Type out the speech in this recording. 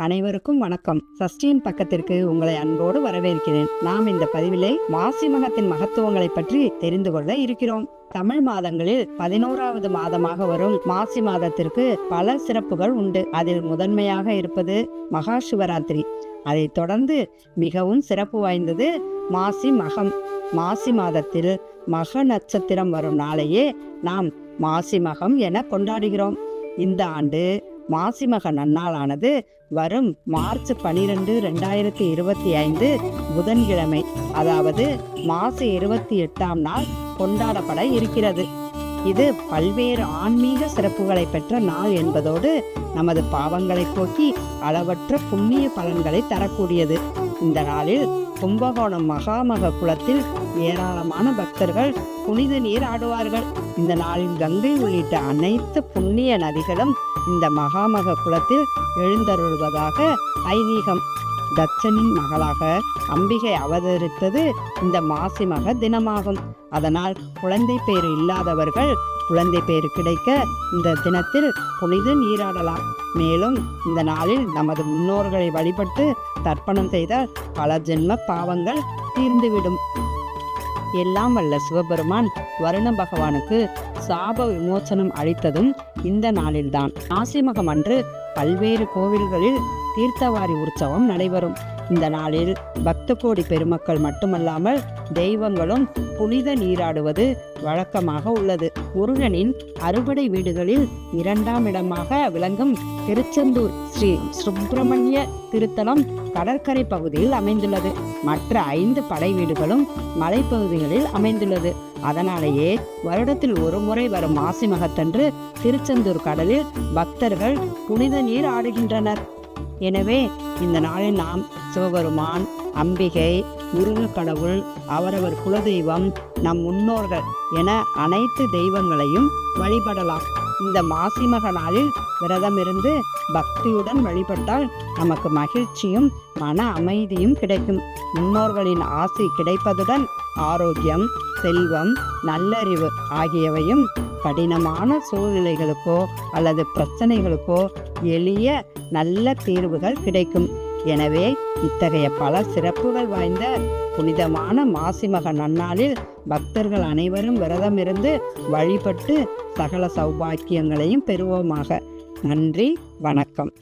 அனைவருக்கும் வணக்கம். சஷ்டியின் பக்கத்திற்கு உங்களை அன்போடு வரவேற்கிறேன். நாம் இந்த பதிவிலே மாசி மகத்தின் மகத்துவங்களை பற்றி தெரிந்து கொள்ள இருக்கிறோம். தமிழ் மாதங்களில் பதினோராவது மாதமாக வரும் மாசி மாதத்திற்கு பல சிறப்புகள் உண்டு. அதில் முதன்மையாக இருப்பது மகா சிவராத்திரி. அதைத் தொடர்ந்து மிகவும் சிறப்பு வாய்ந்தது மாசி மகம். மாசி மாதத்தில் மக நட்சத்திரம் வரும் நாளையே நாம் மாசி மகம் என கொண்டாடுகிறோம். இந்த ஆண்டு மாசிமக நன்னாளானது வரும் மார்ச் பனிரெண்டு ரெண்டாயிரத்தி இருபத்தி ஐந்து புதன்கிழமை. அதாவது மாசி இருபத்தி எட்டாம் நாள் கொண்டாடப்பட இருக்கிறது. இது பல்வேறு ஆன்மீக சிறப்புகளை பெற்ற நாள் என்பதோடு நமது பாவங்களை போக்கி அளவற்ற புண்ணிய பலன்களை தரக்கூடியது. இந்த நாளில் கும்பகோணம் மகாமக குளத்தில் ஏராளமான பக்தர்கள் புனித நீர் ஆடுவார்கள். இந்த நாளில் கங்கை உள்ளிட்ட அனைத்து புண்ணிய நதிகளும் இந்த மகாமக குளத்தில் எழுந்தருள்வதாக ஐதீகம். தட்சனின் மகளாக அம்பிகை அவதரித்தது இந்த மாசி மக தினமாகும். அதனால் குழந்தை பேர் இல்லாதவர்கள் குழந்தை பேர் கிடைக்க இந்த தினத்தில் புனித நீராடலாம். மேலும் இந்த நாளில் நமது முன்னோர்களை வழிபட்டு தர்ப்பணம் செய்தால் பல ஜென்ம பாவங்கள் தீர்ந்துவிடும். எல்லாம் வல்ல சிவபெருமான் வருண பகவானுக்கு சாப விமோசனம் அளித்ததும் இந்த நாளில்தான். ஆசிமகம் அன்று பல்வேறு கோவில்களில் தீர்த்தவாரி உற்சவம் நடைபெறும். இந்த நாளில் பக்த கோடி பெருமக்கள் மட்டுமல்லாமல் தெய்வங்களும் புனித நீராடுவது வழக்கமாக உள்ளது. முருகனின் அறுபடை வீடுகளில் இரண்டாம் இடமாக விளங்கும் திருச்செந்தூர் ஸ்ரீ சுப்பிரமணிய திருத்தலம் கடற்கரை பகுதியில் அமைந்துள்ளது. மற்ற ஐந்து படை வீடுகளும் மலைப்பகுதிகளில் அமைந்துள்ளது. அதனாலேயே வருடத்தில் ஒரு முறை வரும் மாசி மகத்தன்று திருச்செந்தூர் கடலில் பக்தர்கள் புனித நீர் ஆடுகின்றனர். எனவே இந்த நாளில் நாம் சிவபெருமான் அம்பிகை முருகக் கடவுள் அவரவர் குலதெய்வம் நம் முன்னோர்கள் என அனைத்து தெய்வங்களையும் வழிபடலாம். இந்த மாசிமக நாளில் விரதமிருந்து பக்தியுடன் வழிபட்டால் நமக்கு மகிழ்ச்சியும் மன அமைதியும் கிடைக்கும். முன்னோர்களின் ஆசை கிடைப்பதுடன் ஆரோக்கியம் செல்வம் நல்லறிவு ஆகியவையும் கடினமான சூழ்நிலைகளுக்கோ அல்லது பிரச்சனைகளுக்கோ எளிய நல்ல தீர்வுகள் கிடைக்கும். எனவே இத்தகைய பல சிறப்புகள் வாய்ந்த புனிதமான மாசிமக நன்னாளில் பக்தர்கள் அனைவரும் விரதமிருந்து வழிபட்டு சகல சௌபாக்கியங்களையும் பெறுவோமாக. நன்றி வணக்கம்.